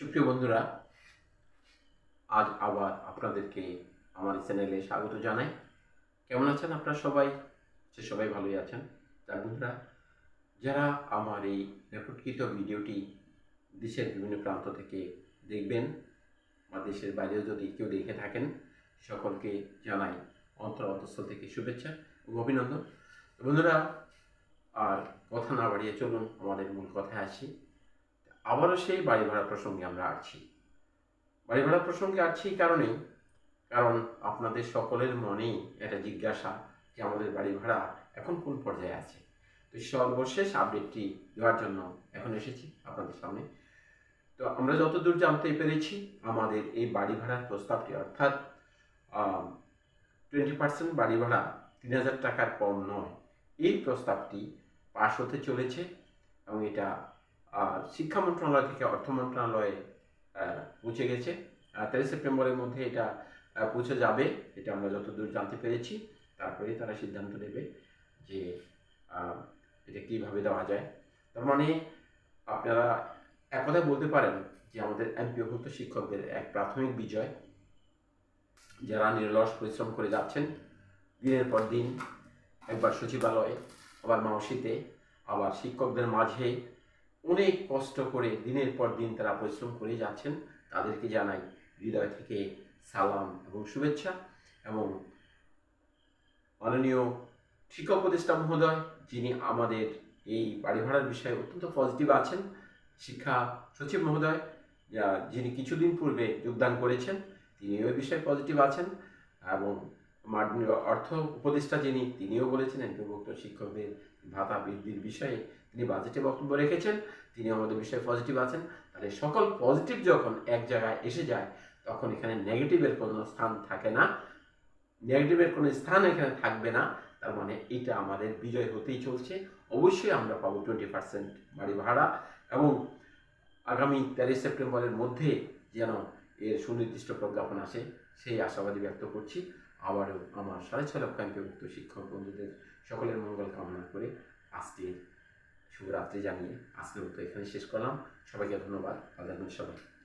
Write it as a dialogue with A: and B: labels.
A: সুপ্রিয় বন্ধুরা, আজ আবার আপনাদেরকে আমার চ্যানেলে স্বাগত জানাই। কেমন আছেন আপনারা সবাই? সে সবাই ভালোই আছেন। তার বন্ধুরা, যারা আমার এই রেকর্ডকৃত ভিডিওটি দেশের বিভিন্ন প্রান্ত থেকে দেখবেন বা দেশের বাইরেও যদি কেউ দেখে থাকেন, সকলকে জানাই অন্তর অন্তঃস্থল থেকে শুভেচ্ছা এবং অভিনন্দন। বন্ধুরা, আর কথা না বাড়িয়ে চলুন, আমাদের মূল কথায় আসি। আবারও সেই বাড়ি ভাড়া প্রসঙ্গে আমরা আসছি বাড়ি ভাড়া প্রসঙ্গে আসছি এই কারণেই, কারণ আপনাদের সকলের মনেই এটা জিজ্ঞাসা যে আমাদের বাড়ি ভাড়া এখন কোন পর্যায়ে আছে? তো সর্বশেষ আপডেটটি দেওয়ার জন্য এখন এসেছি আপনাদের সামনে। তো আমরা যতদূর জানতে পেরেছি, আমাদের এই বাড়ি ভাড়ার প্রস্তাবটি অর্থাৎ টোয়েন্টি পার্সেন্ট বাড়ি ভাড়া তিন হাজার টাকার কম নয়, এই প্রস্তাবটি পাশ হতে চলেছে এবং এটা শিক্ষা মন্ত্রণালয় থেকে অর্থ মন্ত্রণালয়ে পৌঁছে গেছে। তেইশ সেপ্টেম্বরের মধ্যে এটা পৌঁছে যাবে, এটা আমরা যতদূর জানতে পেরেছি। তারপরে তারা সিদ্ধান্ত নেবে যে এটা কীভাবে দেওয়া যায়। তার মানে আপনারা এক কথায় বলতে পারেন যে আমাদের এমপিওভুক্ত শিক্ষকদের এক প্রাথমিক বিজয়। যারা নিরলস পরিশ্রম করে যাচ্ছেন, দিনের পর দিন, একবার সচিবালয়ে, আবার মাওসিতে আবার শিক্ষকদের মাঝে অনেক কষ্ট করে দিনের পর দিন তারা পরিশ্রম করে যাচ্ছেন। তাদেরকে জানাই হৃদয় থেকে সালাম এবং শুভেচ্ছা এবং মাননীয় শিক্ষক উপদেষ্টা মহোদয়, যিনি আমাদের এই বাড়ি ভাড়ার বিষয়ে অত্যন্ত পজিটিভ আছেন, শিক্ষা সচিব মহোদয় যিনি কিছুদিন পূর্বে যোগদান করেছেন, তিনি ওই বিষয়ে পজিটিভ আছেন এবং অর্থ উপদেষ্টা যিনি, তিনিও বলেছেন এমপিভুক্ত শিক্ষকদের ভাতা বৃদ্ধির বিষয়ে তিনি বাজেটে বক্তব্য রেখেছেন, তিনি আমাদের বিষয়ে পজিটিভ আছেন। তাহলে সকল পজিটিভ যখন এক জায়গায় এসে যায়, তখন এখানে নেগেটিভের কোনো স্থান থাকে না। নেগেটিভের কোনো স্থান এখানে থাকবে না। তার মানে এটা আমাদের বিজয় হতেই চলছে। অবশ্যই আমরা পাবো টোয়েন্টি পার্সেন্ট বাড়ি ভাড়া এবং আগামী তেইশ সেপ্টেম্বরের মধ্যে যেন এর সুনির্দিষ্ট প্রজ্ঞাপন আসে, সেই আশাবাদী ব্যক্ত করছি। আবারও আমার সাড়ে ছয় লক্ষ অন্তর্ভুক্ত শিক্ষক বন্ধুদের সকলের মঙ্গল কামনা করে আজকের শুভরাত্রি জানিয়ে আজকের মতো এখানে শেষ করলাম। সবাইকে ধন্যবাদ। আল্লাহ সবাই।